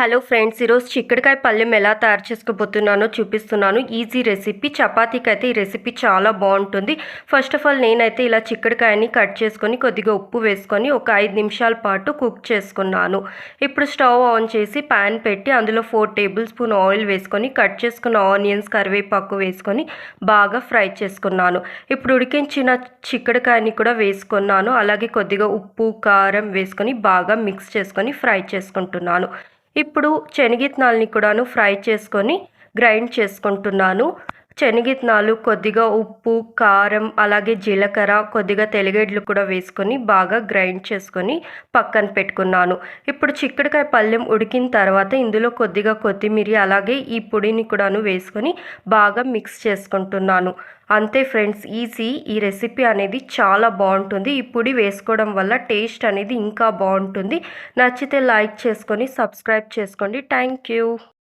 Hello friends ఈరోజు చిక్కడికాయ పళ్ళెం ఎలా తయారు చేసుకోబోతున్నానో చూపిస్తున్నాను. Easy recipe. చపాతీకి అయితే ఈ రెసిపీ చాలా బాగుంటుంది. ఫస్ట్ ఆఫ్ ఆల్ నేనైతే ఇలా చిక్కడికాయని కట్ చేసుకొని కొద్దిగా ఉప్పు వేసుకొని ఒక ఐదు నిమిషాల పాటు కుక్ చేసుకున్నాను. ఇప్పుడు స్టవ్ ఆన్ చేసి ప్యాన్ పెట్టి అందులో ఫోర్ టేబుల్ స్పూన్ ఆయిల్ వేసుకొని కట్ చేసుకున్న ఆనియన్స్ కరివేపాకు వేసుకొని బాగా ఫ్రై చేసుకున్నాను. ఇప్పుడు ఉడికించిన చిక్కడికాయని కూడా వేసుకున్నాను. అలాగే కొద్దిగా ఉప్పు కారం వేసుకొని బాగా మిక్స్ చేసుకొని ఫ్రై చేసుకుంటున్నాను. ఇప్పుడు శనగిత్తనాలని కూడాను ఫ్రై చేసుకొని గ్రైండ్ చేసుకుంటున్నాను. శనగిత్నాలు కొద్దిగా ఉప్పు కారం అలాగే జీలకర్ర కొద్దిగా తెలిగేడ్లు కూడా వేసుకొని బాగా గ్రైండ్ చేసుకొని పక్కన పెట్టుకున్నాను. ఇప్పుడు చిక్కడికాయ పళ్ళెం ఉడికిన తర్వాత ఇందులో కొద్దిగా కొత్తిమీర అలాగే ఈ పొడిని కూడాను వేసుకొని బాగా మిక్స్ చేసుకుంటున్నాను. అంతే ఫ్రెండ్స్ ఈజీ. ఈ రెసిపీ అనేది చాలా బాగుంటుంది. ఈ పొడి వేసుకోవడం వల్ల టేస్ట్ అనేది ఇంకా బాగుంటుంది. నచ్చితే లైక్ చేసుకొని సబ్స్క్రైబ్ చేసుకోండి. Thank you.